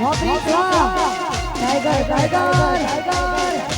tiger tiger tiger